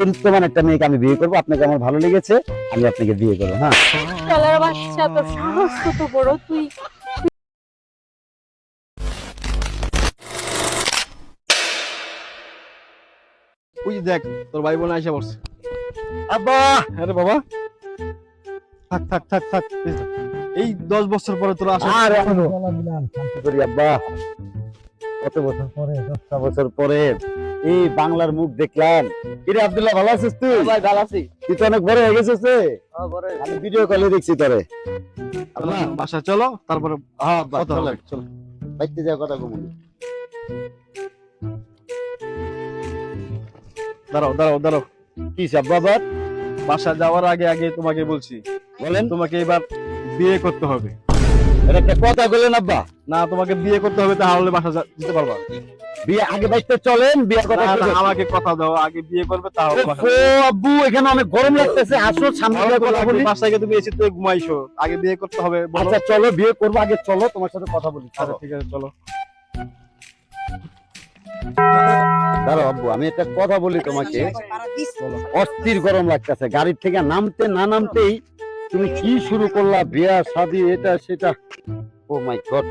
চরিত্রবান একটা মেয়েকে আমি বিয়ে করব। আপনাকে আমার ভালো লেগেছে আমি আপনাকে বিয়ে করব হ্যাঁ? শালার বাচ্চা তোর সাহস কত বড় তুই। ওই দেখ তোর ভাই বোন আইসা পড়ছে। আব্বা! হ্যাঁ রে বাবা। থাক থাক থাক থাক এই দশ বছর পরে তোরা আসা আর এখনও আব্বা! কত বছর পরে? দশটা বছর পরে। এই বাংলার মুখ দেখলাম। কিরে আব্দুল্লাহ ভালো আছিস তুই? ভাই ভালো আছি। তুই তো অনেক বড় হয়ে গেছিস রে। আমি ভিডিও কলে দেখছি তোরে। বাসা চলো তারপরে হ্যাঁ চলো। চলো। বাইতে যাওয়ার কথা কমুনি। দাঁড়াও দাঁড়াও দাঁড়াও। কি আব্বা আবার বাসা যাওয়ার আগে আগে তোমাকে বলছি। বলেন। তোমাকে এবার বিয়ে করতে হবে। এটা একটা কথা বললেন আব্বা। না তোমাকে বিয়ে করতে হবে তাহলে বাসা যেতে পারবা। বিয়ে আগে বাইতে চলেন বিয়ে কথা। আমাকে কথা দাও আগে বিয়ে করবে তাহলে বাসা ও আব্বু এখানে অনেক গরম লাগতেছে আসো সামনে কথা বলি। বাসায় তুমি এসে তো ঘুমাইছো আগে বিয়ে করতে হবে আচ্ছা চলো বিয়ে করব আগে চলো তোমার সাথে কথা বলি আচ্ছা ঠিক আছে চলো। দাঁড়াও আব্বু আমি একটা কথা বলি তোমাকে। অস্থির গরম লাগতেছে গাড়ির থেকে নামতে না নামতেই তুমি কি শুরু করলা বিয়া শাদি এটা সেটা? ও মাই গড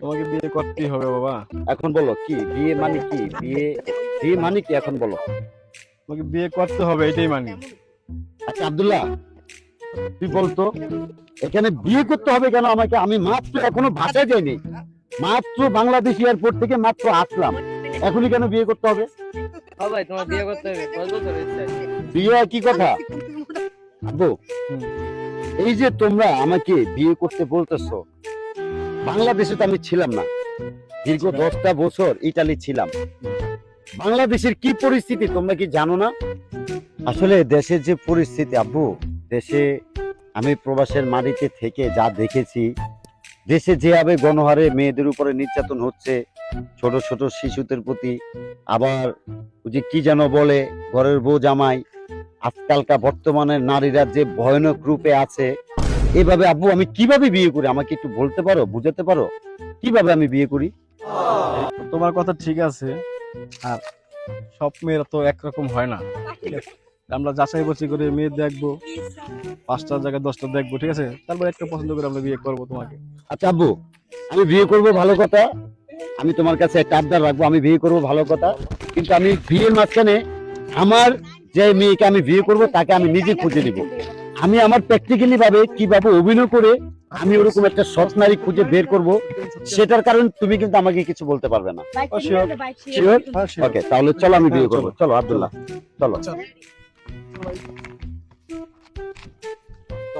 তোমাকে বিয়ে করতেই হবে বাবা। এখন বলো কি? বিয়ে মানে কি? বিয়ে বিয়ে মানে কি এখন বলো? তোমাকে বিয়ে করতে হবে এটাই মানি। আচ্ছা আব্দুল্লাহ তুই বলতো? এখানে বিয়ে করতে হবে কেন আমাকে? আমি মাত্র এখনও ভাষা যাইনি। মাত্র বাংলাদেশ এয়ারপোর্ট থেকে মাত্র আসলাম। এখনই কেন বিয়ে করতে হবে? ভাই তোমার বিয়ে করতে হবে। বিয়ে কি কথা? আব্বু এই যে তোমরা আমাকে বিয়ে করতে বলতেছো বাংলাদেশে তো আমি ছিলাম না। দীর্ঘ দশটা বছর ইটালি ছিলাম। বাংলাদেশের কি পরিস্থিতি তোমরা কি জানো না? আসলে দেশের যে পরিস্থিতি, আব্বু, দেশে আমি প্রবাসের মাটিতে থেকে যা দেখেছি, দেশে যেভাবে গণহারে মেয়েদের উপরে নির্যাতন হচ্ছে, ছোট ছোট শিশুদের প্রতি আবার যে কি যেন বলে, ঘরের বউ জামাই, আজকালকার বর্তমানের নারীরা যে ভয়ানক রূপে আছে এভাবে আব্বু আমি কীভাবে বিয়ে করি? আমাকে একটু বলতে পারো? বুঝাতে পারো? কীভাবে আমি বিয়ে করি? তোমার কথা ঠিক আছে। আর সব মেয়েরা তো একরকম হয় না। আমরা যাচাই বাছাই করে মেয়ে দেখব পাঁচটা জায়গায় দশটা দেখব ঠিক আছে? তারপর একটা পছন্দ করে আমরা বিয়ে করব তোমাকে। আচ্ছা আব্বু আমি বিয়ে করব ভালো কথা। আমি তোমার কাছে একটা আবদার রাখব আমি বিয়ে করব ভালো কথা। কিন্তু আমি বিয়ের মাঝখানে আমার যে মেয়েকে আমি বিয়ে করব তাকে আমি নিজে খুঁজে নিব। আমি আমার প্র্যাকটিক্যালি ভাবে কীভাবে অভিনয় করে আমি ওরকম একটা সৎ নারী খুঁজে বের করব সেটার কারণ তুমি কিন্তু আমাকে কিছু বলতে পারবে না. Sure? হ্যাঁ. ওকে তাহলে চলো আমি বিয়ে হ্যাঁ, করব। চলো। আব্দুল্লাহ। চলো।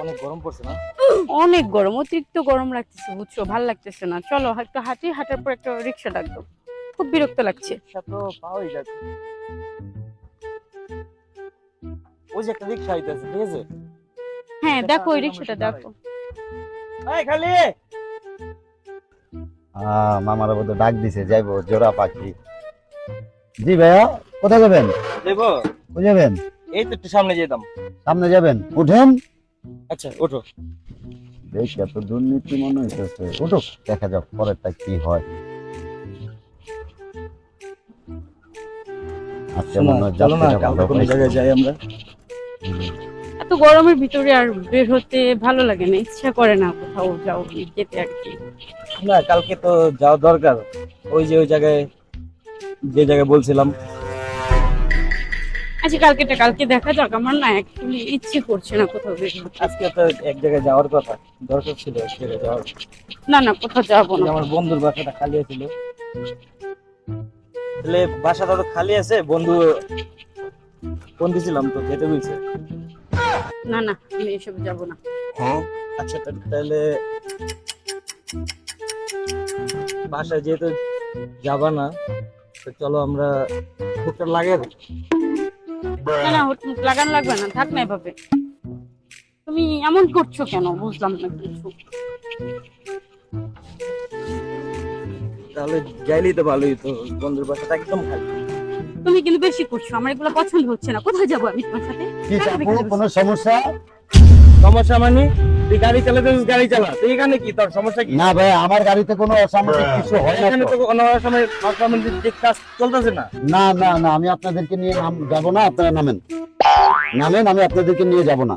অনেক গরম পড়ছে না? অনেক গরম অতিরিক্ত গরম লাগতেছে বুঝছ? ভালো লাগতেছে না। চলো একটু হাঁটি হাঁটার পর একটা রিক্সা ডাকবো। খুব বিরক্ত লাগছে। ওই যে একটা রিক্সা আইতেছে ঠিক আছে? হ্যাঁ দেখো ওই রিক্সাটা দেখো। এই খালি! আহ মামারা বোধ ডাক দিছে যাইবো জোড়া পাখি। জি ভাইয়া কোথায় যাবেন? দেবো কোথায় যাবেন? এই তো একটু সামনে যেতাম সামনে যাবেন? উঠেন। আচ্ছা ওঠো। দেখি এত দুর্নীতি মনে হইতেছে। উঠুক দেখা যাক পরেরটা কি হয়। আজকে মনে হয় চলো না কালকে কোনো জায়গায় যাই আমরা। এত গরমের ভিতরে আর বের হতে ভালো লাগে না ইচ্ছা করে না কোথাও যাও যেতে আর কি। না কালকে তো যাওয়া দরকার। ওই যে ওই জায়গায় যে জায়গায় বলছিলাম। আচ্ছা কালকেটা কালকে দেখা যাক। আমার না অ্যাকচুয়ালি ইচ্ছে করছে না কোথাও বের হতে। আজকে তো এক জায়গায় যাওয়ার কথা। দরকার ছিল এক জায়গায় যাওয়ার। না না কোথাও যাব না। আমার বন্ধুর বাসাটা খালি আছিল তাহলে বাসাটা তো খালি আছে বন্ধু ফোন দিছিলাম তো যেতে বলছে। না না আমি এসব যাব না। হ্যাঁ? আচ্ছা তাহলে বাসায় যেহেতু যাবা না তো চলো আমরা ভুট্টা লাগে না না হুট মুট লাগান লাগবে না থাক না এভাবে। তুমি এমন করছ কেন? বুঝলাম না কিছু। তাহলে যাইলেই তো ভালোই তো বন্ধুর বাসাটা একদম খালি। তুমি কিন্তু বেশি করছ আমার এগুলো পছন্দ হচ্ছে না। কোথায় যাব আমি তোমার সাথে? কি কেন কোনো সমস্যা? সমস্যা মানে? তুই গাড়ি চালাতে গাড়ি চালা। তুই এখানে কি? তোর সমস্যা কি? না ভাই আমার গাড়িতে কোনো অসামাজিক কিছু হয় না এখানে তো। তো কোনো সময় অসামাজিক দিক কাজ চলতেছে না। না না না আমি আপনাদেরকে নিয়ে নাম যাব না আপনারা নামেন। নামেন আমি আপনাদেরকে নিয়ে যাব না।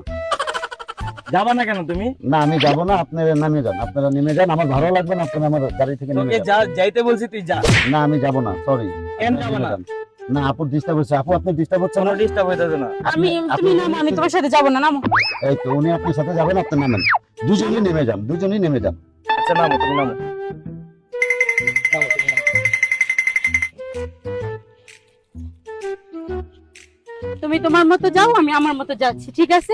যাবা না কেন তুমি? না আমি যাব না আপনারা নামে যান আপনারা নেমে যান আমার ভালো লাগবে না আপনারা আমার গাড়ি থেকে নেমে যান। যা যাইতে বলছি তুই যা। না আমি যাব না সরি কেন যাবা না? না আপু ডিস্টার্ব হচ্ছে আপু আপনি ডিস্টার্ব হচ্ছে না? ডিস্টার্ব হইতেছে না। আমি তুমি নামো আমি তোমার সাথে যাব না নামো। এই তো উনি আপনার সাথে যাবেন আপনি নামেন। দুজনেই নেমে যান দুজনেই নেমে যান। আচ্ছা নামো তুমি নামো। নামো, তুমি তোমার মতো যাও আমি আমার মতো যাচ্ছি ঠিক আছে?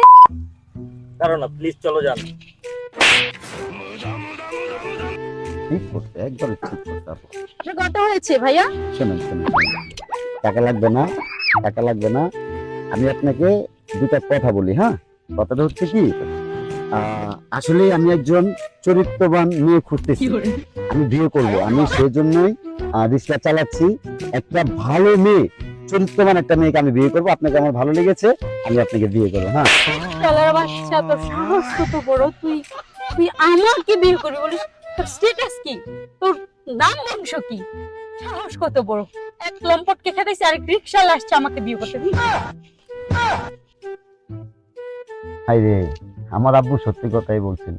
কারণ না প্লিজ চলো যান। ঠিক করতে একবারে ঠিক করতে আপু। আপনার কত হয়েছে ভাইয়া। শোনেন শোনেন। টাকা লাগবে না টাকা লাগবে না। আমি আপনাকে দুটা কথা বলি হ্যাঁ? কথাটা হচ্ছে কি আসলে আমি একজন চরিত্রবান মেয়ে খুঁজতেছি। আমি বিয়ে করব আমি সেই জন্যই রিক্সা চালাচ্ছি। একটা ভালো মেয়ে চরিত্রবান একটা মেয়েকে আমি বিয়ে করব আপনাকে আমার ভালো লেগেছে আমি আপনাকে বিয়ে করব হ্যাঁ? শালার বাচ্চা তোর সাহস কত বড়? তুই তুই আমাকে বিয়ে করবি বলিস? তোর স্ট্যাটাস কি? তোর নাম বংশ কি? সাহস কত বড়? এক লম্পটকে খেতেছি আরেক রিক্সা আসছে আমাকে বিয়ে করতে। দিস হাই রে আমার আব্বু সত্যি কথাই বলছিল।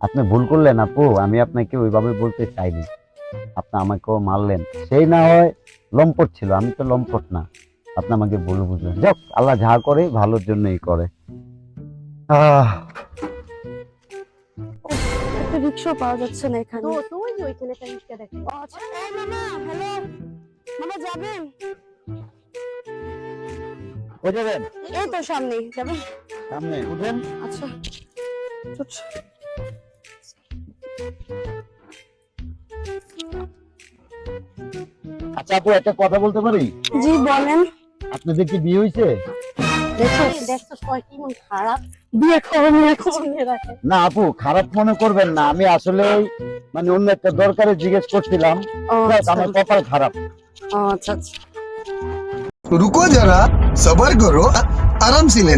আপনি ভুল করলেন আপু আমি আপনাকে ওইভাবে বলতে চাইনি। আপনি আমাকেও মারলেন। সেই না হয় লম্পট ছিল আমি তো লম্পট না। আপনি আমাকে ভুল বুঝলেন। যাক আল্লাহ যা করে ভালোর জন্যই করে। আহ। রিক্সা পাওয়া যাচ্ছে না এখানে। তো তো ওই যে ওইখানে একটা রিক্সা দেখো। আচ্ছা হ্যালো। মামা যাবেন ও যাবেন? এই তো সামনে যাবেন সামনে উঠেন আচ্ছা। আচ্ছা আপু একটা কথা বলতে পারি? জি বলেন। আপনাদের কি বিয়ে হয়েছে দেখো সবাই কি মন খারাপ। বিয়ে করুন এখন মনে রাখে না আপু খারাপ মনে করবেন না আমি আসলে মানে অন্য একটা দরকারে জিজ্ঞেস করছিলাম ও যাক, আচ্ছা আমার কপাল খারাপ ও, আচ্ছা আচ্ছা रुको जरा सबर करो आराम से लेने